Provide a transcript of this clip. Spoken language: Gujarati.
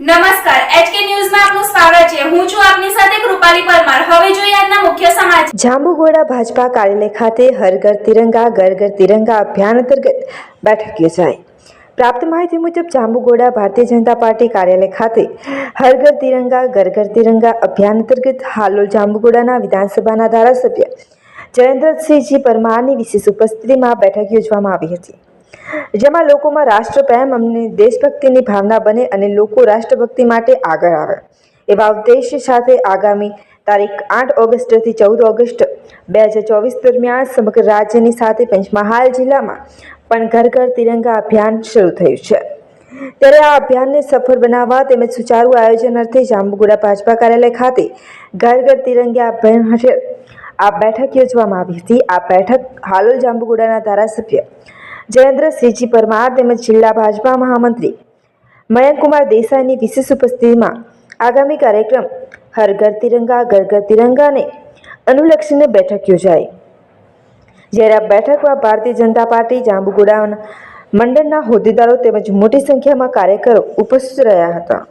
નમસ્કાર કાર્યાલય ખાતે હર તિરંગા ઘર તિરંગા બેઠક યોજાઈ. પ્રાપ્ત માહિતી મુજબ જાંબુગોડા ભારતીય જનતા પાર્ટી કાર્યાલય ખાતે હર તિરંગા ઘર તિરંગા અભિયાન અંતર્ગત હાલોલ જાંબુગોડાના વિધાનસભાના ધારાસભ્ય જયેન્દ્રસિંહજી પરમારની વિશેષ ઉપસ્થિતિમાં બેઠક યોજવામાં આવી હતી. જેમાં લોકોમાં રાષ્ટ્રપ્રેમ અને દેશભક્તિની ભાવના બને અને લોકો રાષ્ટ્રભક્તિ માટે આગળ આવે. એવા ઉદ્દેશ્ય સાથે આગામી તારીખ આઠ ઓગસ્ટથી ચૌદ ઓગસ્ટ બે હજાર ચોવીસ દરમિયાન સમગ્ર રાજ્યની સાથે પંચમહાલ જિલ્લામાં પણ ઘર ઘર તિરંગા અભિયાન શરૂ થયું છે. ત્યારે આ અભિયાનને સફળ બનાવવા તેમજ સુચારુ આયોજન અર્થે જાંબુગુડા ભાજપા કાર્યાલય ખાતે ઘર ઘર તિરંગા અભિયાન હેઠળ આ બેઠક યોજવામાં આવી હતી. આ બેઠક હાલોલ જાંબુગુડાના ધારાસભ્ય જયેન્દ્રસિંહજી પરમાર તેમજ જિલ્લા ભાજપા મહામંત્રી મયંકુમાર દેસાઈની વિશેષ ઉપસ્થિતિમાં આગામી કાર્યક્રમ હર ઘર તિરંગા ઘર ઘર તિરંગાને અનુલક્ષીને બેઠક યોજાઈ. જ્યારે આ બેઠકમાં ભારતીય જનતા પાર્ટી, જાંબુગુડા મંડળના હોદ્દેદારો તેમજ મોટી સંખ્યામાં કાર્યકરો ઉપસ્થિત રહ્યા હતા.